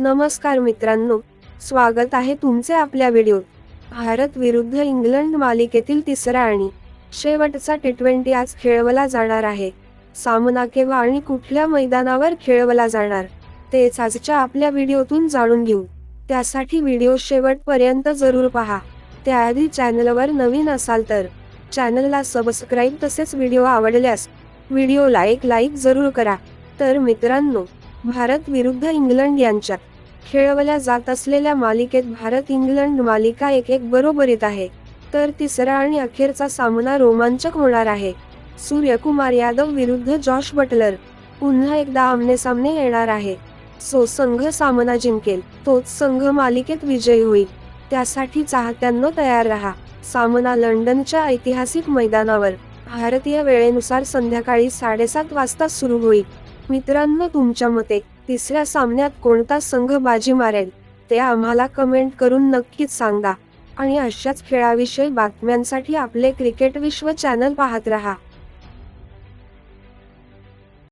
नमस्कार मित्रांनो स्वागत आहे तुमचे आपल्या व्हिडिओत. भारत विरुद्ध इंग्लंड मालिकेतील तिसरा आणि शेवटचा टी ट्वेंटी आज खेळवला जाणार आहे. सामना केव्हा आणि कुठल्या मैदानावर खेळवला जाणार तेच आजच्या आपल्या व्हिडिओतून जाणून घेऊ. त्यासाठी व्हिडिओ शेवटपर्यंत जरूर पहा. त्याआधी चॅनलवर नवीन असाल तर चॅनलला सबस्क्राईब तसेच व्हिडिओ आवडल्यास व्हिडिओला एक लाईक जरूर करा. तर मित्रांनो भारत विरुद्ध इंग्लंड यांच्यात. खेळवल्या जात असलेल्या मालिकेत भारत इंग्लंड मालिका एक एक बरोबरीत आहे. तर तिसरा आणि अखेरचा सामना रोमांचक होणार आहे. सूर्यकुमार यादव विरुद्ध जॉश बटलर पुन्हा एकदा आमने सामने येणार आहे. सो संघ सामना जिंकेल तोच संघ मालिकेत विजयी होईल. त्यासाठी चाहत्यांनो तयार राहा. सामना लंडनच्या ऐतिहासिक मैदानावर. भारतीय वेळेनुसार संध्याकाळी साडेसात वाजता सुरू होईल. मित्रांनो तुमच्या मते तिसऱ्या सामन्यात कोणता संघ बाजी मारेल? ते आम्हाला कमेंट करून नक्कीच सांगा. आणि अशाच खेळाविषयी बातम्यांसाठी आपले क्रिकेट विश्व चॅनल पाहत रहा.